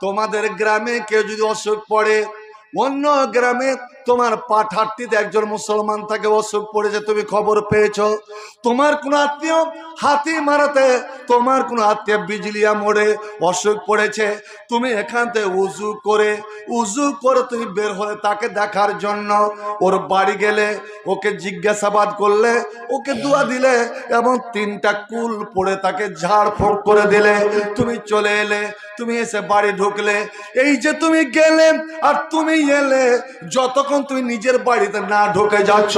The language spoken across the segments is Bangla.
তোমাদের গ্রামে কেউ যদি অসুখ পড়ে অন্য গ্রামে তোমার পাঠাটিতে একজন মুসলমান তাকে অসুখ পড়েছে, তুমি খবর পেয়েছ। তোমার কোন আত্মীয় হাতি মারাতে, তোমার কোন আত্মীয় বিজলিয়া মোড়ে অসুখ পড়েছে। তুমি এখান থেকে উজু করে উজু করে তুমি বের হলে তাকে দেখার জন্য ওর বাড়ি গেলে, ওকে জিজ্ঞাসাবাদ করলে, ওকে দোয়া দিলে এবং তিনটা কুল পড়ে তাকে ঝাড় ফোঁক করে দিলে। তুমি চলে এলে, তুমি এসে বাড়ি ঢুকলে। এই যে তুমি গেলে আর তুমি এলে, যতক্ষণ তুমি নিজের বাড়িতে না ঢুকে যাচ্ছ,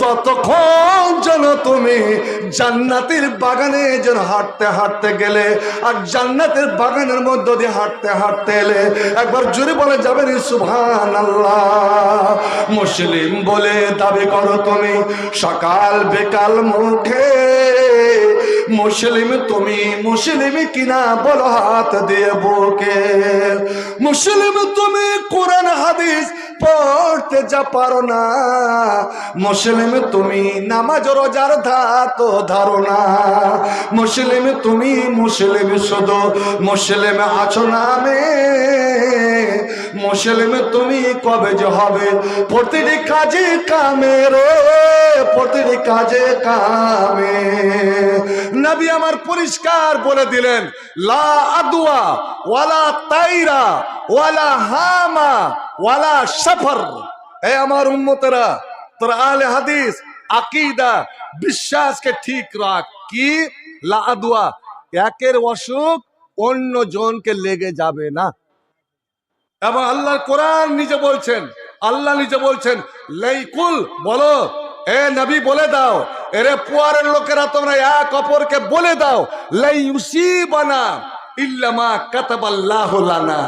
ততক্ষণ যেন তুমি জান্নাতের বাগানে যেন হাঁটতে হাঁটতে গেলে, আর জান্নাতের বাগানের মধ্য দিয়ে হাঁটতে হাঁটতে এলে একবার জোরে বলে যাবেন সুভান মুসলিম বলে দাবি করো তুমি, সকাল বেকাল মুখে মুসলিম তুমি মুসলিম কিনা বলো হাত দিয়ে বুকে। মুসলিম তুমি কোরআন হাদিস পড়তে যা পারো না। মুসলিম তুমি নামাজ রোজার ধাত ধারো না। মুসলিম তুমি মুসলিম শুধু মুসলিম আছো নামে। মুসলিম তুমি কবে যে হবে? প্রতিটি কাজে কামে রে প্রতিটি কাজে কামে। নবী আমার পরিষ্কার বলে দিলেন, লা আদুয়া ওয়ালা তাইরা, ওয়ালা হামা, ওয়ালা সফর এ আমার উম্মতেরা, তোর আলে হাদিস, আকিদা, বিশ্বাসকে ঠিক রাখ। কি? লা আদুয়া একের অসুখ অন্য জনকে লেগে যাবে না। এবং আল্লাহর কোরআন নিজে বলছেন, আল্লাহ নিজে বলছেন, লাইকুল, বলো এ নবী বলে দাও, এরে পুয়ারের লোকেরা তোমরা এক অপরকে বলে দাও ইউসিবানা ইল্লামা কাতাবাল্লাহু লানা।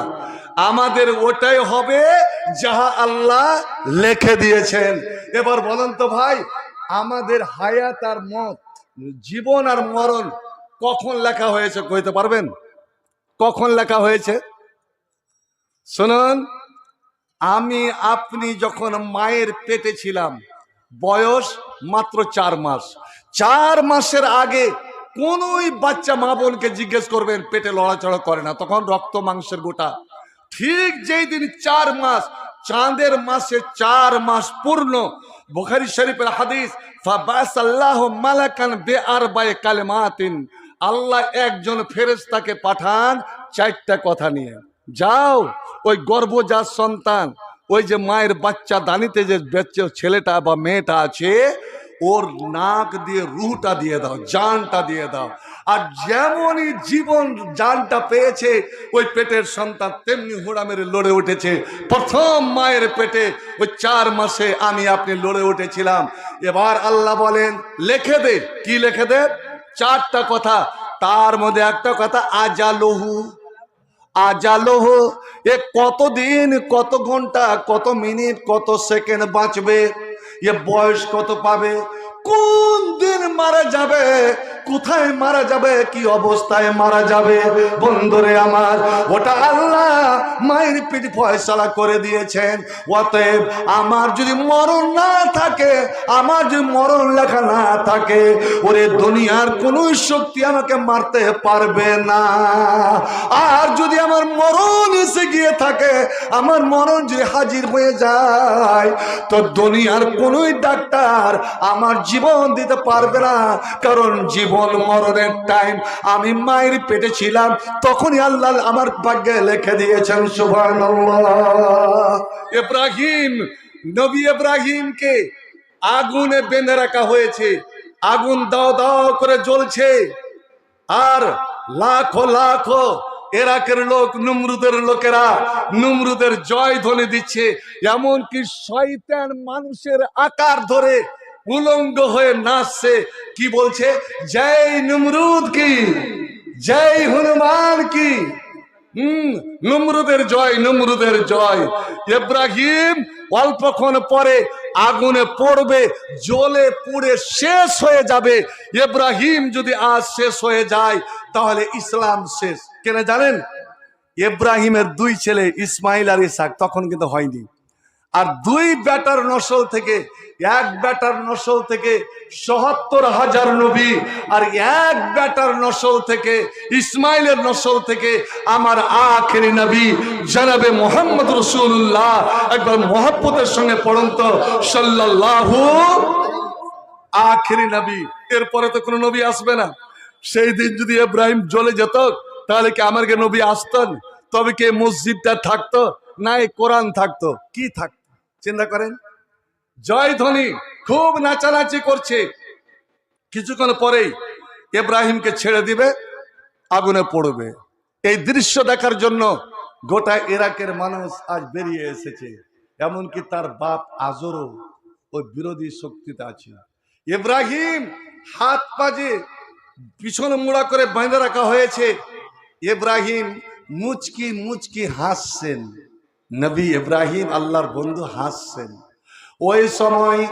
আমাদের ওটাই হবে যাহা আল্লাহ লিখে দিয়েছেন। এবার বলেন তো ভাই, আমাদের হায়াত আর মত, জীবন আর মরণ কখন লেখা হয়েছে কইতে পারবেন? কখন লেখা হয়েছে? শুনুন, আমি আপনি যখন মায়ের পেটে ছিলাম বয়স মাত্র চার মাস। চার মাসের আগে কোনই বাচ্চা মা বোনকে জিজ্ঞেস করবেন, পেটে লড়াচড়া করে না? তখন রক্ত মাংসের গোটা। ঠিক যেই দিন চার মাস, চাঁদের মাসে চার মাস পূর্ণ, বুখারি শরীফের হাদিস মালাকান বিআরবা'i কালিমাতিন। আল্লাহ একজন ফেরেশতাকে পাঠান চারটা কথা নিয়ে। যাও, ওই গর্ভজাত সন্তান ওই যে মায়ের বাচ্চা দানিতে যে বেচে ছেলেটা বা মেয়েটা আছে, ওর নাক দিয়ে রুহটা দিয়ে দাও, জানটা দিয়ে দাও। আর যেমনই জীবন জানটা পেয়েছে, ওই পেটের সন্তান তেমনি হুড়া মেরে লড়ে উঠেছে। প্রথম মায়ের পেটে ওই চার মাসে আমি আপনি লড়ে উঠেছিলাম। এবার আল্লাহ বলেন, লেখে দে। কি লেখে দে? চারটা কথা। তার মধ্যে একটা কথা, আজালহু। আজালহ এ কতদিন কত ঘণ্টা কত মিনিট কত সেকেন্ড বাঁচবে? এ বয়স কত পাবে? কোন দিন মারা যাবে? কোথায় মারা যাবে? কি অবস্থায় মারা যাবে? বন্ধুরে আমার, ওটা আল্লাহ মায়ের পিঠ ফয়সালা করে দিয়েছেন। অতএব আমার যদি মরণ না থাকে, আমার যদি মরণ লেখা না থাকে, ওরে দুনিয়ার কোনো শক্তি আমাকে মারতে পারবে না। আর যদি আমার মরণ এসে গিয়ে থাকে, আমার মরণ যদি হাজির হয়ে যায়, তো দুনিয়ার কোনোই ডাক্তার আমার জীবন দিতে পারবে না। কারণ জীবন মরণের টাইম আমি মায়ের পেটে ছিলাম, তখনই আল্লাহ আমার ভাগ্যে লিখে দিয়েছেন, সুবহানাল্লাহ। ইব্রাহিম নবী ইব্রাহিমকে আগুনে বেঁধে রাখা হয়েছে। আগুন দাও দাও করে জ্বলছে। আর লাখো লাখো এরাকের লোক, নুমরুদের লোকেরা নুমরুদের জয় ধ্বনি দিচ্ছে। এমনকি শয়তান মানুষের আকার ধরে উলঙ্গ হয়ে নাচছে। কি বলছে? জয় নুমরুদ কি? জয় হনুমান কি? হম, নমরুদের জয় নমরুদের জয়। ইব্রাহিম অল্পক্ষণ পরে আগুনে পড়বে, জ্বলে পুড়ে শেষ হয়ে যাবে। ইব্রাহিম যদি আজ শেষ হয়ে যায়, তাহলে ইসলাম শেষ। কেন জানেন? ইব্রাহিমের দুই ছেলে, ইসমাইল আর ইসাক তখন কিন্তু হয়নি। আর দুই ব্যাটার নসল থেকে, এক ব্যাটার নসল থেকে সহাত্তর হাজার নবী, আর এক ব্যাটার নসল থেকে, ইসমাইলের নসল থেকে আমার আখেরি নবী জানাবে মোহাম্মদ রসুল্লাহ। একবার মহাব্বতের সঙ্গে পড়ন্ত সাল্লাল্লাহু আখেরি নবী। এরপরে তো কোনো নবী আসবে না। সেই দিন যদি ইব্রাহিম জ্বলে যেত, তাহলে কি আমার নবী আসতেন? তবে কি মসজিদটা থাকতো না এই কোরআন থাকতো? কি থাকতো? চিন্তা করেন। জয় ধ্বনি খুব নাচানাচি করছে। কিছুক্ষণ পরেই ইব্রাহিমকে ছেড়ে দিবে আগুনে পড়বে। এই দৃশ্য দেখার জন্য গোটা ইরাকের মানুষ আজ বেরিয়ে এসেছে। এমনকি তার বাপ আজরও ওই বিরোধী শক্তিতে আছে। ইব্রাহিম হাত পাজে পিছন মুড়া করে বাঁধে রাখা হয়েছে। ইব্রাহিম মুচকি মুচকি হাসছেন। নবী ইব্রাহিম আল্লাহর বন্ধু হাসছেন। ওই সময়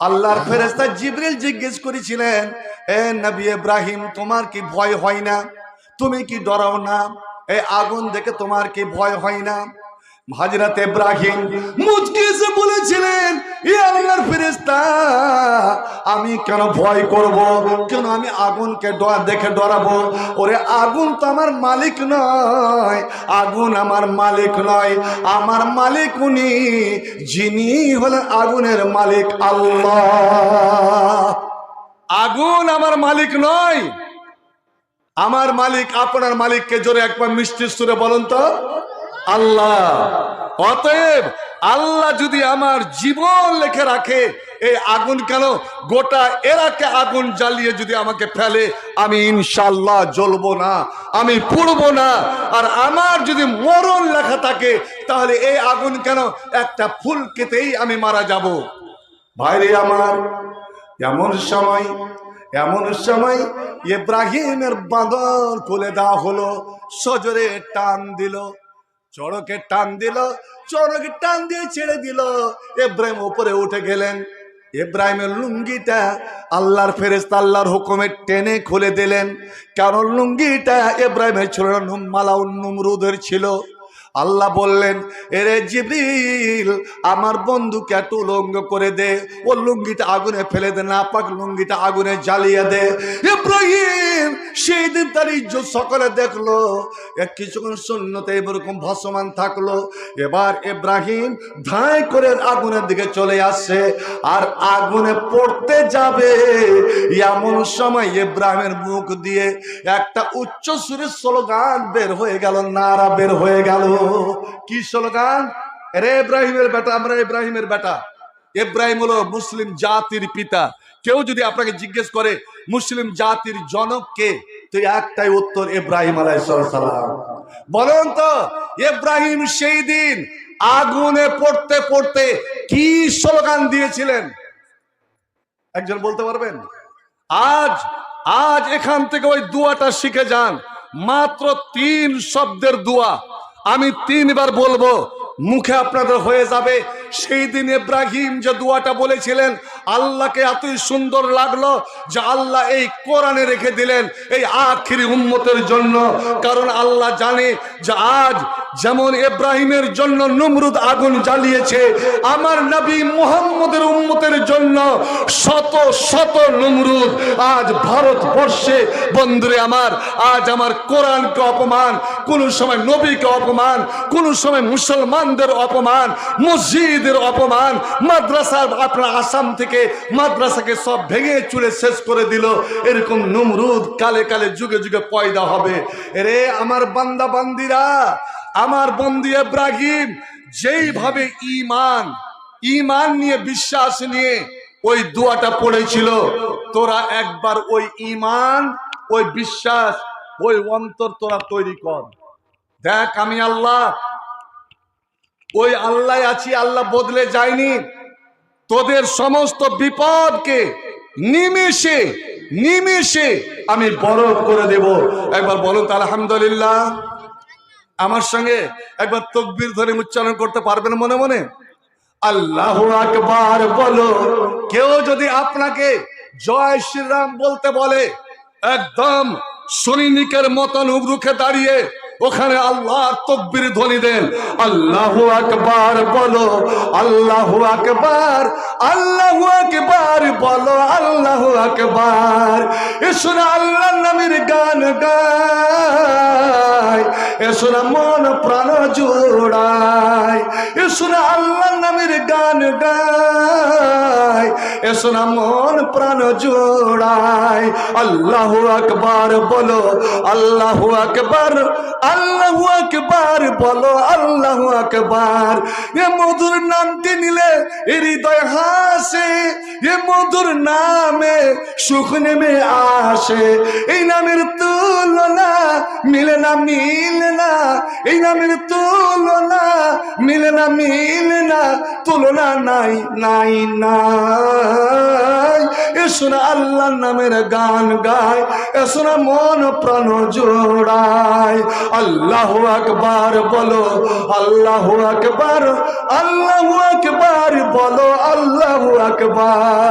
আল্লাহর ফেরেস্তা জিবরিল জিজ্ঞেস করেছিলেন, এ নবী ইব্রাহিম, তোমার কি ভয় হয় না? তুমি কি ডরাও না? এ আগুন দেখে তোমার কি ভয় হয় না? হাজরত ইব্রাহিম মুচকি এসে বলেছিলেন আল্লাহর ফেরেস্তা আমি কেন ভয় করব? কেন আমি আগুনকে ডর দেখে ডরাবো? ওরে, আগুন তো আমার মালিক নয়, আগুন আমার মালিক নয়। আমার মালিক উনি, যিনি হলেন আগুনের মালিক আল্লাহ। আগুন আমার মালিক নয়। আমার মালিক, আপনার মালিককে জোরে একবার মিষ্টি সুরে বলুন তো। আল্লাহ। অতএব আল্লাহ যদি আমার জীবন লেখে রাখে, এই আগুন কেন? গোটা এরাকে আগুন জ্বালিয়ে যদি আমাকে ফেলে, আমি ইনশাল্লাহ জ্বলব না, আমি পুড়বো না। আর আমার যদি মরণ লেখা থাকে, তাহলে এই আগুন কেন? একটা ফুল কেতেই আমি মারা যাব। ভাইরে আমার, এমন সময় এমন সময় ইব্রাহিমের বাঁদর খুলে দেওয়া হলো, সজরে টান দিল। চড়কে টান দিল, চড়কে টান দিয়ে ছেড়ে দিল। এব্রাহিম ওপরে উঠে গেলেন। এব্রাহিমের লুঙ্গিটা আল্লাহর ফেরেস্ত আল্লাহর হুকুমের টেনে খুলে দিলেন। কারণ লুঙ্গিটা? এব্রাহিমের ছিল না মালাউন নুমরুদের ছিল। আল্লাহ বললেন, এরে জিবরিল, আমার বন্ধুকে একটু উলঙ্গ করে দে, ও লুঙ্গিটা আগুনে ফেলে দে না পাক লুঙ্গিটা আগুনে জ্বালিয়ে দে। ইব্রাহিম সেই দিন তার ইজ্জত সকলে দেখল, এক কিছুক্ষণ শূন্যতে এরকম ভাসমান থাকল। এবার ইব্রাহিম ধাই করে আগুনের দিকে চলে আসছে, আর আগুনে পড়তে যাবে এমন সময় ইব্রাহিমের মুখ দিয়ে একটা উচ্চ সুরের স্লোগান বের হয়ে গেল নারা বের হয়ে গেল। কি স্লোগান? রে ইব্রাহিমের বেটা, আমরা ইব্রাহিমের বেটা। ইব্রাহিম হলো মুসলিম জাতির পিতা। কেউ যদি আপনাকে জিজ্ঞেস করে, মুসলিম জাতির জনক কে? তো একটাই উত্তর, ইব্রাহিম আলাইসালাম বলেন তো, ইব্রাহিম সেই দিন আগুনে পড়তে পড়তে কি স্লোগান দিয়েছিলেন? একজন বলতে পারবেন? আজ আজ এখান থেকে ওই দুয়াটা শিখে যান। মাত্র তিন শব্দের দুয়া। আমি তিনবার বলব, মুখে আপনাদের হয়ে যাবে। সেই দিন ইব্রাহিম যে দোয়াটা বলেছিলেন, আল্লাহকে এতই সুন্দর লাগল যে আল্লাহ এই কোরআনে রেখে দিলেন এই আখিরি উন্মতের জন্য। কারণ আল্লাহ জানে যে আজ যেমন ইব্রাহিমের জন্য নমরুদ আগুন জ্বালিয়েছে, আমার নবী মুহাম্মদের উম্মতের জন্য শত শত নমরুদ আজ ভারতবর্ষে। বন্ধুরে আমার, আজ আমার কোরআনকে অপমান, কোন সময় নবীকে অপমান, কোন সময় মুসলমানদের অপমান, মসজিদের অপমান, মাদ্রাসার আপনার আসাম থেকে মাদ্রাসাকে সব ভেঙে চুরে শেষ করে দিল। এরকম নমরুদ কালে কালে যুগে যুগে পয়দা হবে। রে আমার বান্দা, বান্দিরা আমার বন্ধু ইব্রাহিম, যেইভাবে ইমান ইমান নিয়ে বিশ্বাস নিয়ে ওই দোয়াটা পড়েছিল, তোরা একবার ওই ইমান ওই বিশ্বাস, ওই অন্তর তোরা তৈরি কর। দেখ আমি আল্লাহ, ওই আল্লাহ আছি, আল্লাহ বদলে যায়নি। তোদের সমস্ত বিপদকে নিমেষে নিমেষে আমি বরফ করে দেব। একবার বলুন আলহামদুলিল্লাহ। আমার সঙ্গে একবার তকবির ধরে উচ্চারণ করতে পারবেন মনে মনে? আল্লাহ আকবার বলো। কেউ যদি আপনাকে জয় শ্রীরাম বলতে বলে, একদম সৈনিকের মতন রুখে দাঁড়িয়ে ওখানে আল্লাহর তকবির ধ্বনি দেন। আল্লাহু আকবার বলো, আল্লাহু আকবার আল্লাহু আকবার বলো, আল্লাহু আকবার। এসো না আল্লাহর নামের গান গায় এসো না মন প্রাণ জোড়ায় এসো না আল্লাহর নামের গান গায় এসো না মন প্রাণ জোড়ায়। আল্লাহু আকবার বলো, আল্লাহু আকবার আল্লাহু আকবার বলো আল্লাহ আকবার। এ মধুর নামটি নিলে হৃদয় হাসে এ মধুর নামে সুখ নেমে আসে। এই নামের তুলনা মিলে না মিলে না। এই নামের তুলনা মিলে না মিলে না। তুলনা নাই নাই নাই। এসো না আল্লাহর নামের গান গায় এসো না মন প্রাণ জোড়ায়। আল্লাহ আকবার বলো, আল্লাহ আকবার আল্লাহ আকবার বলো, আল্লাহ আকবার।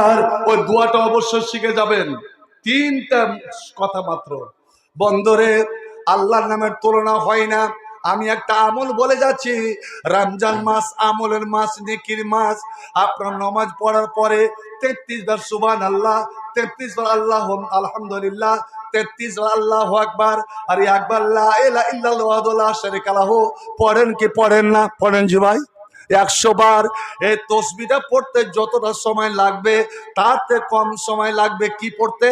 ওই দোয়াটা অবশ্যই শিখে যাবেন। তিনটা কথা মাত্র। বন্দরে আল্লাহর নামের তুলনা হয় না। আমি একটা আমল বলে যাচ্ছি। রমজান মাস আমলের মাস, নেকির মাস। আপনার নমাজ পড়ার পরে তেত্রিশ বার সুবান আল্লাহ তেত্রিশ বার আল্লাহ, আলহামদুলিল্লাহ, তেত্রিশ আল্লাহ আকবার। আর ইল্লাল্লাহ পড়েন কি পড়েন না? পড়েন জি ভাই। একশো বার। এই তসবিটা পড়তে যতটা সময় লাগবে, তাতে কম সময় লাগবে কি পড়তে?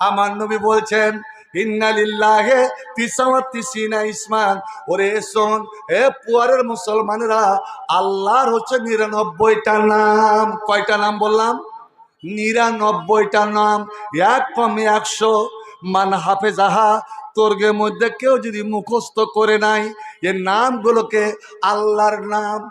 আমার নবী বলছেন, ইন্নালিল্লাহে তিসাওয়াতিসিনা ইসমান। ওরে শোন, এ পুয়ারের মুসলমানেরা আল্লাহর হচ্ছে নিরানব্বইটা নাম। কয়টা নাম বললাম? নিরানব্বইটা নাম। এক কমে একশো। মান হাফেজাহা তোর্গের মধ্যে কেউ যদি মুখস্থ করে নাই, এ নামগুলোকে আল্লাহর নাম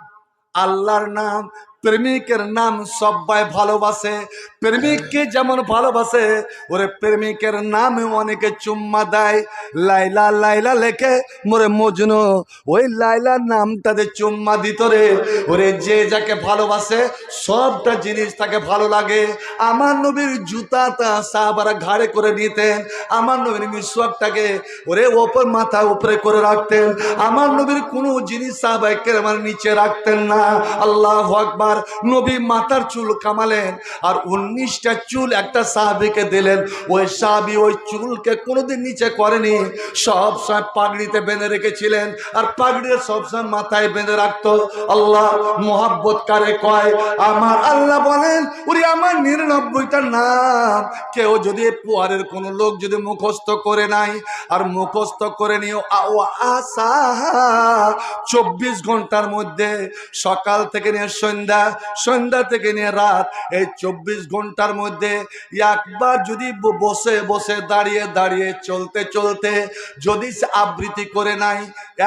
আল্লাহর নাম প্রেমিকের নাম সবাই ভালোবাসে। প্রেমিককে যেমন ভালোবাসে, ওরে প্রেমিকের নামে অনেকে চুম্মা দেয়। লাইলা লাইলা লেখে, মোরে মজনু, ওই লাইলার নামটাতে চুম্মা দিত রে। ওরে যে যাকে ভালোবাসে, সবটা জিনিস তাকে ভালো লাগে। আমার নবীর জুতাটা সাহাবারা ঘাড়ে করে নিতেন। আমার নবীর মিসওয়াকটাকে ওরে ওপর মাথা উপরে করে রাখতেন। আমার নবীর কোনো জিনিস সাহাবাইকে আমার নিচে রাখতেন না। আল্লাহ আকবার। নবী মাথার চুল কামালেন, আর উনিশটা চুল একটা সাহাবিকে দিলেন। ওই সাহাবি ওই চুলকে কোনোদিন নিচে করেনি, সব সময় পাগড়িতে বেঁধে রেখেছিলেন, আর পাগড়িতে সবসময় মাথায় বেঁধে রাখতো। আল্লাহ মোহাব্বত কারে কয়? আমার আল্লাহ বলেন উনি আমার নিরানব্বইটা নাম। কেউ যদি পুয়ারের কোনো লোক যদি মুখস্থ করে নাই, আর মুখস্থ করে নিও আ- ও আশা চব্বিশ ঘণ্টার মধ্যে সকাল থেকে নিয়ে সন্ধ্যা সন্ধ্যা থেকে নিয়ে রাত, এই চব্বিশ ঘণ্টার মধ্যে একবার যদি বসে বসে দাঁড়িয়ে দাঁড়িয়ে চলতে চলতে যদি সে আবৃত্তি করে নাই,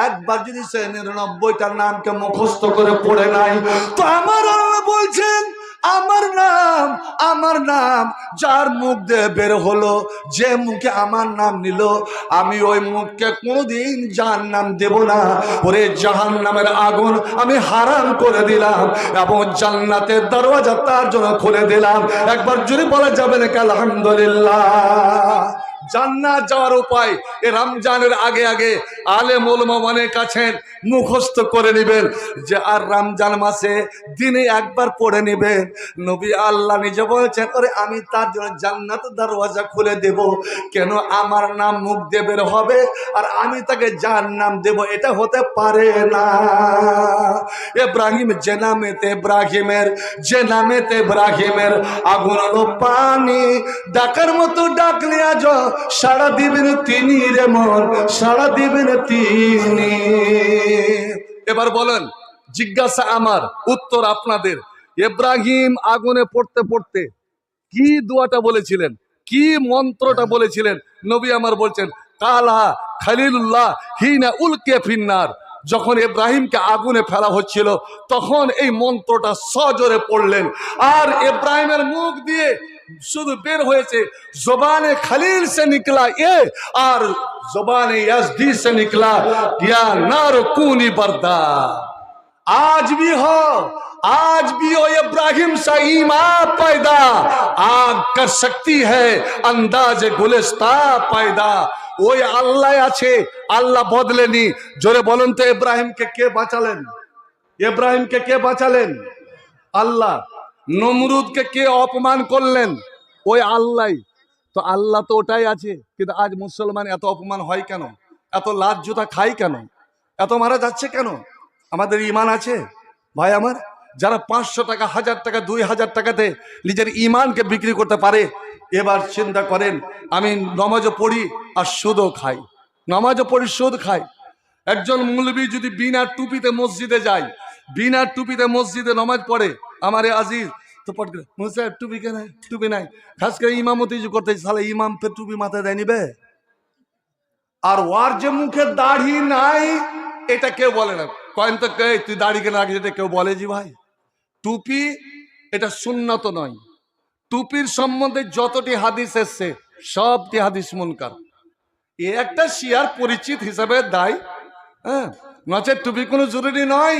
একবার যদি সে নিরানব্বইটার নামকে মুখস্থ করে পড়ে নাই, তো আমার বলছেন আমার নাম আমার নাম যার মুখ দিয়ে বের হলো, যে মুখে আমার নাম নিল, আমি ওই মুখকে কোনোদিন যার নাম দেব না। ওরে জাহান নামের আগুন আমি হারাম করে দিলাম এবং জান্নাতের দরওয়াজা তার জন্য খুলে দিলাম। একবার জুড়ে বলা যাবে না আলহামদুলিল্লাহ। জান্নাত যাওয়ার উপায় এ রমজানের আগে আগে আলে মোলমানের কাছে মুখস্থ করে নেবেন যে আর রমজান মাসে দিনে একবার পড়ে নেবেন। নবী আল্লাহ নিজে বলছেন, ওরে, আমি তার জন্য জান্নাত দরওয়াজা খুলে দেব। কেন আমার নাম মুখ দেবের হবে? আর আমি তাকে যার নাম দেব, এটা হতে পারে না। এব্রাহিম যে নামেতে ইব্রাহিমের যে নামেতে ইব্রাহিমের আগুন পানি, ডাকার মতো ডাকলে আজ সাড়া দিবেন তিনি রে মন সাড়া দিবেন তিনি। এবার বলেন, জিজ্ঞাসা আমার, উত্তর আপনাদের। ইব্রাহিম আগুনে পড়তে পড়তে কি দোয়াটা বলেছিলেন? কি মন্ত্রটা বলেছিলেন? নবী আমার বলছেন, কালা খালিলুল্লাহ হিনা উলকে ফিন্নার। যখন ইব্রাহিমকে আগুনে ফেলা হচ্ছিল, তখন এই মন্ত্রটা সজোরে পড়লেন। আর ইব্রাহিমের মুখ দিয়ে শুধু বের হয়েছে জবানে খালিল সে নিকলা এ আর জবানে ইয়াজদি से निकला या नार कूनी बरदा आज भी हो आज भी हो इब्राहिम सा ईमा पैदा आग कर सकती है अंदाज गुलिस्ता पैदा ওই আল্লাহ আছে আল্লাহ বদলেনি জোরে বলুন তো ইব্রাহিমকে কে বাঁচালেন ইব্রাহিমকে কে বাঁচালেন আল্লাহ নমরুদকে কে অপমান করলেন? ওই আল্লাহ তো আল্লাহ তো ওটাই আছে, কিন্তু আজ মুসলমান এত অপমান হয় কেন? এত লাজ জুতা খাই কেন? এত মারা যাচ্ছে কেন? আমাদের ইমান আছে? ভাই আমার, যারা পাঁচশো টাকা, হাজার টাকা, দুই হাজার টাকাতে নিজের ইমানকে বিক্রি করতে পারে, এবার চিন্তা করেন, আমি নমাজও পড়ি আর সুদও খাই। নমাজও পড়ি, সুদ খাই। একজন মুলবি যদি বিনা টুপিতে মসজিদে যায়, বিনা টুপিতে মসজিদে নমাজ পড়ে আমারে আজিজ, তো করে মুসাহেব টুপি নাই। খাস করে ইমামতি যে করতে তাহলে ইমাম ফের টুপি মাথায় দেয় নিবে? আর ওর যে মুখে দাড়ি নাই, এটা কেউ বলে না। কয়েন তো, কে, তুই দাড়ি কেন রাখিস এটা কেউ বলে জি ভাই? টুপি, এটা সুন্নত নয়। টুপির সম্বন্ধে যতটি হাদিস এসছে, সবটি হাদিস মুনকার। এ একটা শিয়ার পরিচিত হিসাবে দায় হ্যাঁ? নচেত টুপি কোনো জরুরি নয়।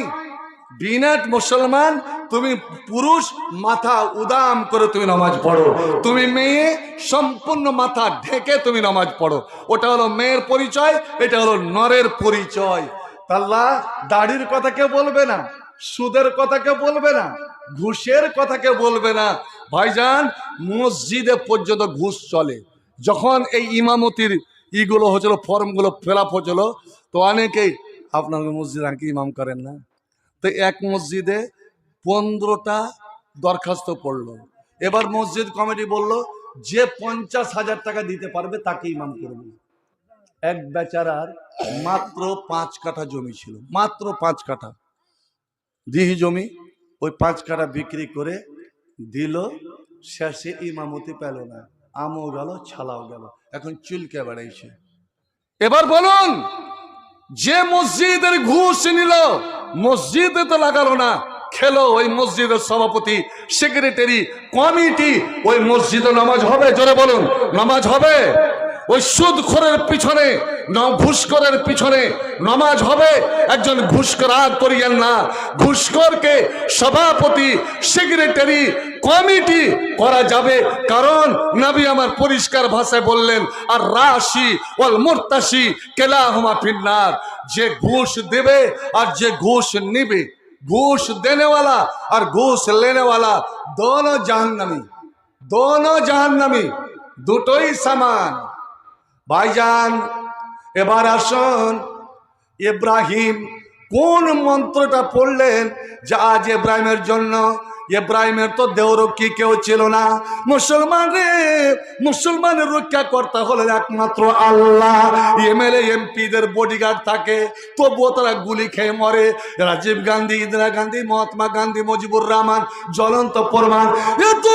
বিনাট মুসলমান, তুমি পুরুষ, মাথা উদাম করে তুমি নামাজ পড়ো। তুমি মেয়ে, সম্পূর্ণ মাথা ঢেকে তুমি নামাজ পড়ো। ওটা হলো মেয়ের পরিচয়, এটা হলো নরের পরিচয়। তাল্লা দাড়ির কথা কেউ বলবে না, সুদের কথা কেউ বলবে না, ঘুষের কথা কেউ বলবে না। ভাইজান, মসজিদে পর্যন্ত ঘুষ চলে। যখন এই ইমামতির ইগুলো হচ্ছিল, ফর্মগুলো ফিল আপ হচ্ছিল, তো অনেকেই, আপনার মসজিদ আর কি ইমাম করেন না? তো এক মসজিদে পনেরোটা দরখাস্ত পড়ল। এবার মসজিদ কমিটি বলল, যে পঞ্চাশ হাজার টাকা দিতে পারবে তাকে ইমাম করবে এক বেচারার মাত্র পাঁচ কাঠা জমি ছিল, মাত্র পাঁচ কাঠা। দিহি জমি, ওই পাঁচ কাঠা বিক্রি করে দিল, শেষে ইমামতি পেল না, আমও গেল, ছালাও গেল, এখন চুলকে বেড়াইছে। এবার বলুন, যে মসজিদের ঘুষ নিল মসজিদে তো লাগালো না। খেলো ওই মসজিদের সভাপতি সেক্রেটারি কমিটি ওই মসজিদে নামাজ হবে, জোরে বলুন, নামাজ হবে? ওই সুদখোরের পিছনে ঘুষখোরের পিছনে নমাজ হবে। একজন ঘুষখোর আর করিয়েন না। ঘুষখোরকে সভাপতি সেক্রেটারি কমিটি করা যাবে। কারণ নবী আমার পরিষ্কার ভাষায় বললেন, আর রাশি ওয়াল মোর্তাসি কেলা হুমা ফিন্নার। যে ঘুষ দেবে আর যে ঘুষ নিবে। ঘুষ দেনেওয়ালা আর ঘুষ লেনেওয়ালা দোনো জাহান্নামি দোনো জাহান্নামি, দুটোই সমান। ভাইজান এবার আসুন। ইব্রাহিম কোন মন্ত্রটা পড়লেন যা আজ ইব্রাহিমের জন্য ইব্রাহিমের তো দেহরক্ষী কেউ ছিল না। মুসলমান রে, মুসলমানের রক্ষা করতে হলে একমাত্র আল্লাহ। এমএলএ, এমপিদের বডিগার্ড থাকে, তবুও তারা গুলি খেয়ে মরে। রাজীব গান্ধী, ইন্দিরা গান্ধী, মহাত্মা গান্ধী, মুজিবুর রহমান, জ্বলন্ত প্রমাণ। এত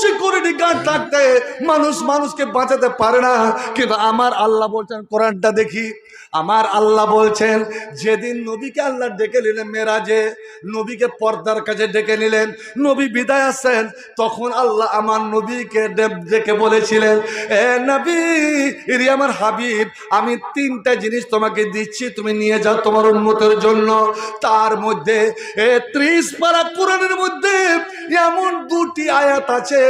সিকিউরিটি গার্ড থাকতে মানুষ মানুষকে বাঁচাতে পারে না। কিন্তু আমার আল্লাহ বলছেন, কোরআনটা দেখি। আমার আল্লাহ বলছেন, যেদিন নবীকে আল্লাহ ডেকে নিলেন মেরাজে, নবীকে পর্দার কাছে ডেকে নিলেন, নবী বিদায় আসছেন, তখন আল্লাহ আমার নবীকে ডেকে বলেছিলেন, এ নবী, ইরি আমার হাবিব, আমি তিনটা জিনিস তোমাকে দিচ্ছি, তুমি নিয়ে যাও তোমার উন্মতের জন্য। তার মধ্যে এ ত্রিশ পারা কোরআনের মধ্যে এমন দুটি আয়াত আছে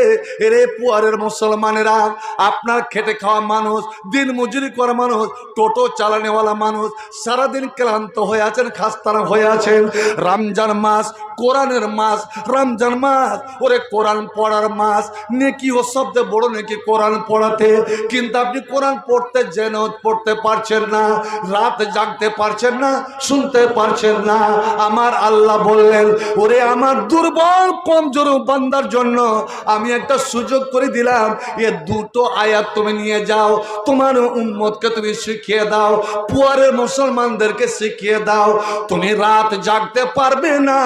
রে পুয়ারের মুসলমানেরা, আপনার খেটে খাওয়া মানুষ দিন মজুরি করা মানুষ, টোটো চালানেওয়ালা মানুষ সারাদিন ক্লান্ত হয়ে আছেন খাস্তানা হয়ে আছেন। রমজান মাস, কোরআনের মাস, রমজান মাস, ওরে কোরআন পড়ার মাস। নেকি ও শব্দে বড় নেকি কোরআন পড়াতে। কিন্তু আপনি কোরআন পড়তে যেন পড়তে পারছেন না, রাত জাগতে পারছেন না, শুনতে পারছেন না। আমার আল্লাহ বললেন, ওরে আমার দুর্বল, কমজোর বান্দার জন্য আমি একটা সুযোগ করে দিলাম। এ দুটো আয়াত তুমি নিয়ে যাও, তোমার উম্মতকে তুমি শিখিয়ে দাও পুয়ারের মুসলমানদেরকে শিখিয়ে দাও, তুমি রাত জাগতে পারবে না।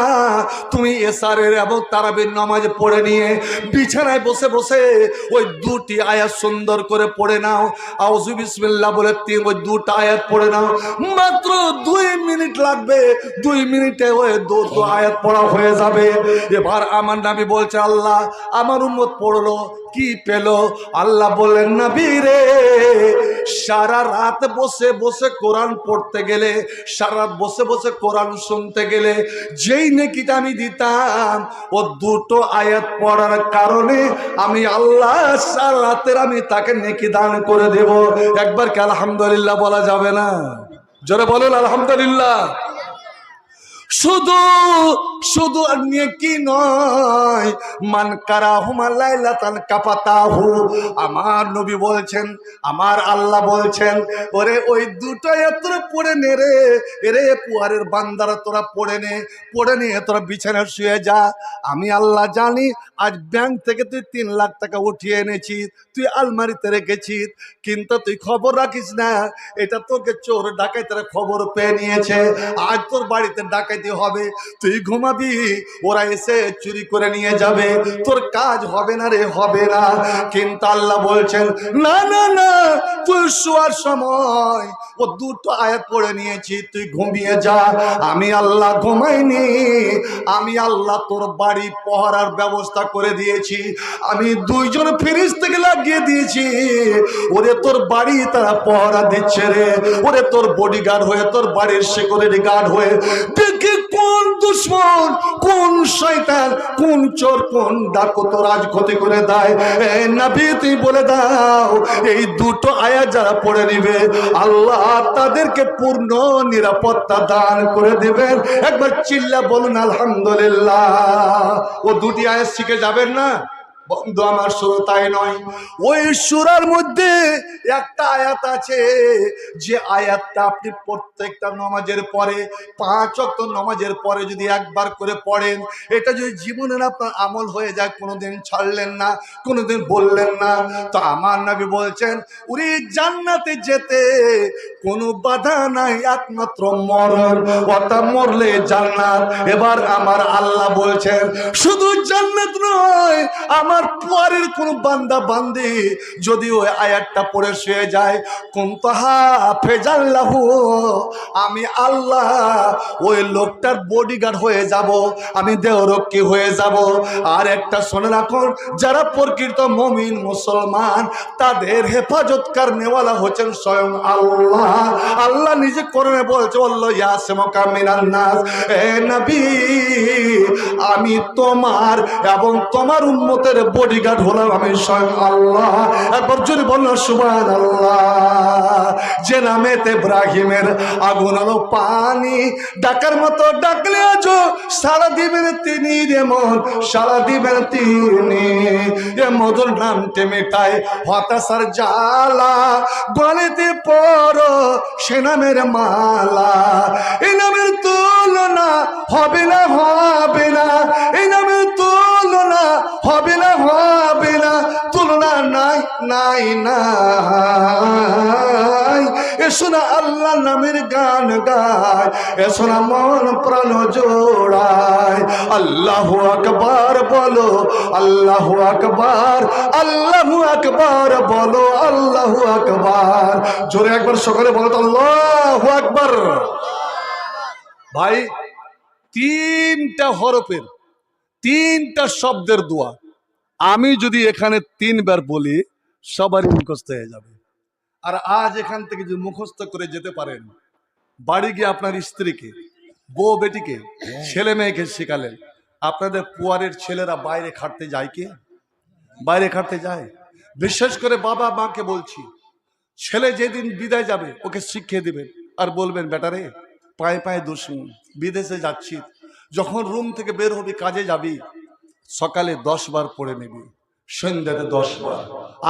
তুমি এসারের এবং তারাবির নামাজ পড়ে নিয়ে বিছানায় বসে বসে ওই দুটি আয়াত সুন্দর করে পড়ে নাও। আউজু বিসমিল্লাহ বলে তিন, ওই দুটো আয়াত পড়ে নাও। মাত্র দুই মিনিট লাগবে, দুই মিনিটে ওই দুটো আয়াত পড়া হয়ে যাবে। এবার আমার নাবি বলছে, আল্লাহ, আমার উন্মত পড়ল কি পেল? আল্লাহ বললেন নবী রে, সারা রাত বসে বসে কোরআন পড়তে গেলে, সারা বসে বসে কোরআন শুনতে গেলে, যেই নেকিটা আমি দিতাম, ও দুটো আয়াত পড়ার কারণে আমি আল্লাহ সারা রাতের আমি তাকে নেকি দান করে দেব। একবার কি আলহামদুলিল্লাহ বলা যাবে না? জোরে বলুন, আলহামদুলিল্লাহ। শুধু শুধু নেকি নয় মান কারাহুমা লাইলাতান কাপাতাহু আমার নবী বলছেন, আমার আল্লাহ বলছেন, ওরে ওই দুটো তোরা পড়ে নে রে। রে পুয়ারের বান্দারা তোরা পড়ে নে, পড়ে নিয়ে তোরা বিছানায় শুয়ে যা। আমি আল্লাহ জানি, আজ ব্যাংক থেকে তুই তিন লাখ টাকা উঠিয়ে এনেছিস তুই আলমারিতে রেখেছিস, কিন্তু তুই খবর রাখিস না। এটা তোকে চোর ডাকাইতেরা খবর পেয়ে নিয়েছে। আজ তোর বাড়িতে ডাকাইতে হবে। তুই ঘুমাবি, ওরা এসে চুরি করে নিয়ে যাবে। তোর কাজ হবে না রে, হবে না। কিন্তু আল্লাহ বলছেন, না না না, তুই শোয়ার সময়, ও দুটো আয়াত পড়ে নিয়েছি, তুই ঘুমিয়ে যা। আমি আল্লাহ ঘুমাইনি, আমি আল্লাহ তোর বাড়ি পহরার ব্যবস্থা করে দিয়েছি। আমি দুইজন ফিরিস থেকে লাগিয়ে দিয়েছি। ওরে তোর বাড়ি তারা পহরা দিচ্ছে রে। ওরে তোর বডিগার্ড হয়ে, তোর বাড়ির সিকিউরিটি গার্ড হয়ে দেখে কোন দুশ্মন, কোন শয়তান, কোন চোর, কোন দা তো রাজ ক্ষতি করে দেয়। নবী তুই বলে দাও, এই দুটো আয়া যারা পড়ে নিবে, আল্লাহ তাদেরকে পূর্ণ নিরাপত্তা দান করে দেবেন। একবার চিল্লা বলুন, আলহামদুলিল্লাহ। ও দুটি আয়া শিখে যাবেন না? বন্ধু, আমার শুরু তাই নয়, ওই সুরার মধ্যে একটা আয়াত আছে যে আয়াতটা আপনি প্রত্যেকটা নমাজের পরে, পাঁচ অক্ট নমাজের পরে যদি একবার করে পড়েন, এটা যদি জীবনের আপনার আমল হয়ে যায়, কোনোদিন ছাড়লেন না, কোনোদিন বললেন না। তো আমার নবী বলছেন উনি জান্নাতে যেতে কোনো বাধা নাই, একমাত্র মরণ অর্থাৎ মরলে জান্নাত। এবার আমার আল্লাহ বলছেন, শুধু জান্নাত নয়, আমার পরের কোন বান্দা বান্দি যদি ওই আয়াতটা পড়ে শুয়ে যায় কোন তাহা ফেজাল্লাহু, আমি আল্লাহ ওই লোকটার বডিগার্ড হয়ে যাব, আমি দেহরক্ষী হয়ে যাব। আর একটা শোনে রাখুন, যারা প্রকৃত মমিন, মুসলমান, তাদের হেফাজতকার নেওয়ালা হচ্ছেন স্বয়ং আল্লাহ। আল্লাহ নিজে করণে বলছে বলল ইয়াসমকা মিনান্নাস এ নবী, আমি তোমার এবং তোমার উন্মতের বডিগার্ড হলাম আমি স্বয়ং আল্লাহ। একবার যদি বলল সুবান আল্লাহ যে নামেতে ইব্রাহিমের আগুন আলো, পানি ডাকার মতো ডাকলে আজ সারা দিবেন তিনি যেমন সারা দিবেন তিনি এ মধুর নামতে মেটায় হতাশার জ্বালা, গলেতে পর সে নামের মালা। এ নামের তুলনা হবে না হবে না। এই নামের তুলনা হবে না হবে না, তুলনা নাই নাই নাই। এসো না আল্লাহ নামের গান গায় এসো না মন প্রাণ জোড়ায়। আল্লাহ আকবার বলো, আল্লাহ আকবার আল্লাহ আকবার বলো, আল্লাহ আকবার। জোরে একবার সকালে বলো তো, আল্লাহ আকবার। ভাই, তিনটা হরফের তিনটা শব্দের দোয়া। আমি যদি এখানে তিনবার বলি, সবারই মুখস্থ হয়ে যাবে। আর আজ এখান থেকে যদি মুখস্থ করে যেতে পারেন, বাড়ি গিয়ে আপনার স্ত্রীকে, বউ বেটিকে, ছেলে মেয়েকে শেখালেন, আপনাদের পুয়ারের ছেলেরা বাইরে খাটতে যায় কি? বাইরে খাটতে যায়? বিশেষ করে বাবা মাকে বলছি, ছেলে যেদিন বিদায় যাবে, ওকে শিখিয়ে দিবেন। আর বলবেন, বেটারে, পায়ে পায়ে দোষ বিদেশে যাচ্ছি যখন রুম থেকে বের হবি, কাজে যাবি, সকালে দশ বার পড়ে নিবি, সন্ধ্যাতে দশ বার।